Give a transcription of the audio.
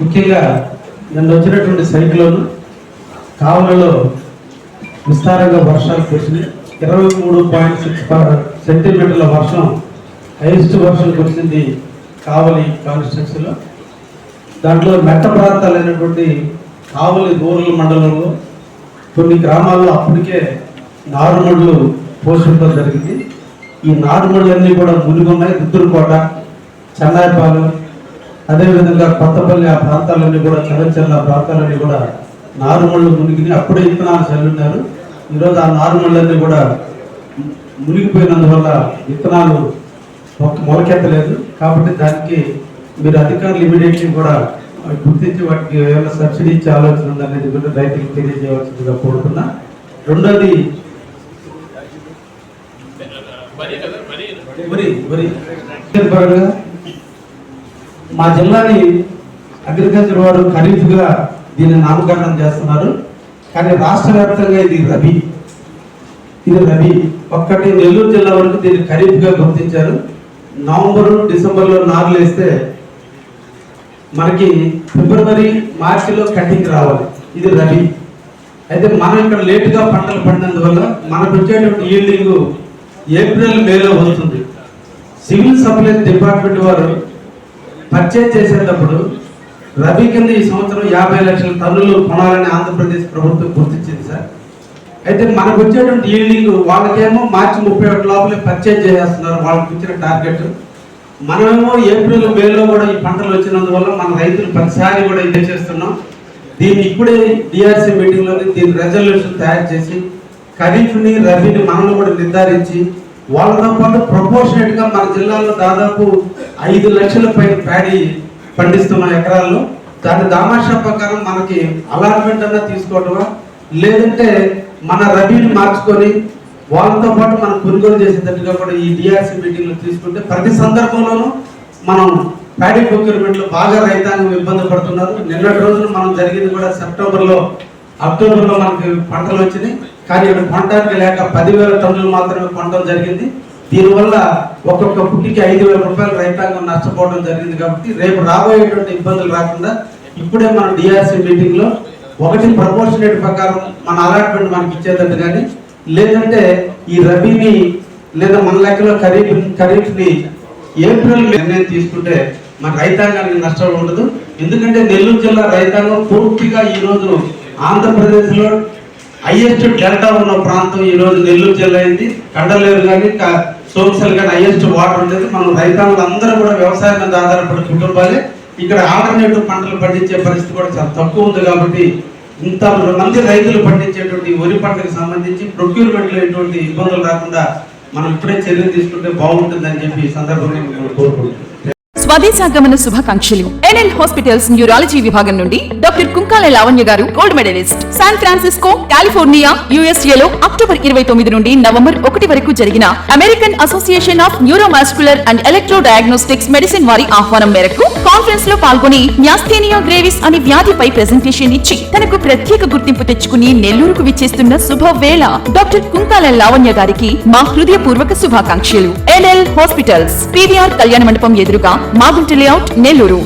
ముఖ్యంగా నిన్న వచ్చినటువంటి సైక్లోన్ కావులలో విస్తారంగా వర్షాలు కురిసినాయి. ఇరవై మూడు పాయింట్ సిక్స్ సెంటీమీటర్ల వర్షం హైయెస్ట్ వర్షం కురిసింది కావలి కాన్స్టిట్యున్సీలో. దాంట్లో మెట్ట ప్రాంతాలైనటువంటి కావలి రూరల్ మండలంలో కొన్ని గ్రామాల్లో అప్పటికే నారుమడులు పోషించడం జరిగింది. ఈ నారుమడులన్నీ కూడా మునిగి ఉన్నాయి రుద్దురుకోట చెన్నాయిపాలెం అదేవిధంగా కొత్తపల్లి ఆ ప్రాంతాలన్నీ కూడా చల్లచెల్ల ఆ ప్రాంతాలన్నీ కూడా నారుమళ్ళు మునిగి అప్పుడే విత్తనాలు చల్లున్నారు. ఈరోజు ఆ నారుమళ్ళన్నీ కూడా మునిగిపోయినందువల్ల విత్తనాలు మొలకెత్తలేదు. కాబట్టి దానికి మీరు అధికారులు ఇమీడియట్లీ కూడా గుర్తించి వాటికి ఏమైనా సబ్సిడీ ఇచ్చే ఆలోచన ఉందనేది కూడా రైతులకు తెలియజేయవలసిందిగా కోరుతున్నా. రెండోది వరి వరి పరంగా మా జిల్లాని అగ్రికల్చర్ వారు ఖరీఫ్గా దీన్ని నామకరణం చేస్తున్నారు. కానీ రాష్ట్ర వ్యాప్తంగా ఇది రబీ. ఇది రబీ. ఒక్కటి నెల్లూరు జిల్లా వరకు దీన్ని ఖరీఫ్గా గుర్తించారు. నవంబర్ డిసెంబర్లో నారులు వేస్తే మనకి ఫిబ్రవరి మార్చిలో కటింగ్ రావాలి. ఇది రబీ. అయితే మనం ఇక్కడ లేటుగా పంటలు పడినందువల్ల మనకు వచ్చేటువంటి ఈల్డింగ్ ఏప్రిల్ మేలో వస్తుంది. సివిల్ సప్లైస్ డిపార్ట్మెంట్ వారు పర్చేజ్ చేసేటప్పుడు రబీ కింద ఈ సంవత్సరం యాభై లక్షల టన్నులు కొనాలని ఆంధ్రప్రదేశ్ ప్రభుత్వం గుర్తించింది సార్. అయితే మనకు వచ్చేటువంటి ఈల్డింగ్ వాళ్ళకేమో మార్చి ముప్పై ఒకటి లోపలే పర్చేజ్ చేసేస్తున్నారు వాళ్ళకి ఇచ్చిన టార్గెట్ మనమేమో ఏప్రిల్ మేలో కూడా ఈ పంటలు వచ్చినందువల్ల మన రైతులు ప్రతిసారి కూడా ఇదే చేస్తున్నాం. దీన్ని ఇప్పుడే డిఆర్సీ మీటింగ్లోనే దీని రెజల్యూషన్ తయారు చేసి ఖరీఫ్ని రబీని మనల్ని కూడా నిర్ధారించి వాళ్ళతో పాటు ప్రపోర్షనేట్గా మన జిల్లాలో దాదాపు ఐదు లక్షల పైన ప్యాడీ పండిస్తున్న ఎకరాల్లో. దాని దామాషా ప్రకారం మనకి అలాట్మెంట్ అన్నా తీసుకోవటమా? లేదంటే మన రబీని మార్చుకొని వాళ్ళతో పాటు మనం కొనుగోలు చేసేటట్టుగా కూడా ఈ డిఆర్సీ మీటింగ్లో తీసుకుంటే ప్రతి సందర్భంలోనూ మనం ప్యాడీ ప్రొక్యూర్మెంట్లో బాగా రైతాంగం ఇబ్బంది పడుతున్నారు. నిన్నటి రోజున మనం జరిగింది కూడా సెప్టెంబర్లో అక్టోబర్లో మనకి పంటలు వచ్చినాయి. కానీ ఇవి కొనడానికి లేక పదివేల టన్నులు మాత్రమే కొనడం జరిగింది. దీనివల్ల ఒక్కొక్క పుట్టికి ఐదు వేల రూపాయలు రైతాంగం నష్టపోవడం జరిగింది కాబట్టి రేపు రాబోయేటువంటి ఇబ్బందులు రాకుండా ఇప్పుడే మన డిఆర్సీ మీటింగ్లో ఒకటి ప్రపోర్షనేట్ ప్రకారం మన అలాట్మెంట్ మనకి ఇచ్చేటట్టు కానీ లేదంటే ఈ రబీని లేదా మన లెక్కలో ఖరీఫ్ ఖరీఫ్ని ఏప్రిల్ నిర్ణయం తీసుకుంటే మన రైతాంగానికి నష్టం ఉండదు. ఎందుకంటే నెల్లూరు జిల్లా రైతాంగం పూర్తిగా ఈ రోజు హైయెస్ట్ డెల్టా ఉన్న ప్రాంతం ఈ రోజు నెల్లూరు జిల్లా అయింది. కండలేరు కానీ సోమసల్ కానీ హైయెస్ట్ వాటర్ ఉండేది. మనం రైతాంగులు అందరూ కూడా వ్యవసాయం మీద ఆధారపడే కుటుంబాలే ఇక్కడ ఆల్టర్నేటివ్ పంటలు పండించే పరిస్థితి కూడా చాలా తక్కువ ఉంది కాబట్టి ఇంత మంది రైతులు పండించేటువంటి వరి పంటకు సంబంధించి ప్రొక్యూర్మెంట్లో ఎటువంటి ఇబ్బందులు రాకుండా మనం ఇప్పుడే చర్యలు తీసుకుంటే బాగుంటుందని చెప్పి ఈ సందర్భంగా నేను కోరుకుంటున్నాను. స్వదేశాగమన శుభాకాంక్షలు. ఎన్ఎల్ హాస్పిటల్స్ న్యూరాలజీ విభాగం నుండి డాక్టర్ కుంకాల లావణ్య గారు gold medalist. San Francisco California యుఎస్ఏలో October ఇరవై తొమ్మిది నుండి నవంబర్ ఒకటి వరకు జరిగిన American association of neuromuscular and electro diagnostics medicine వారి ఆహ్వానం మేరకు కాన్ఫరెన్స్లో పాల్గొని న్యాస్థేనియా గ్రేవిస్ అనే వ్యాధిపై ప్రెజెంటేషన్ ఇచ్చి తనకు ప్రత్యేక గుర్తింపు తెచ్చుకుని నెల్లూరుకు విచ్చేస్తున్న శుభవేళ డాక్టర్ కుంకాల లావణ్య గారికి మా హృదయపూర్వక శుభాకాంక్షలు. ఎన్ఎల్ హాస్పిటల్స్ పీవీఆర్ కళ్యాణ మండపం ఎదురుగా మాగుంటి లేఅవుట్ నెల్లూరు.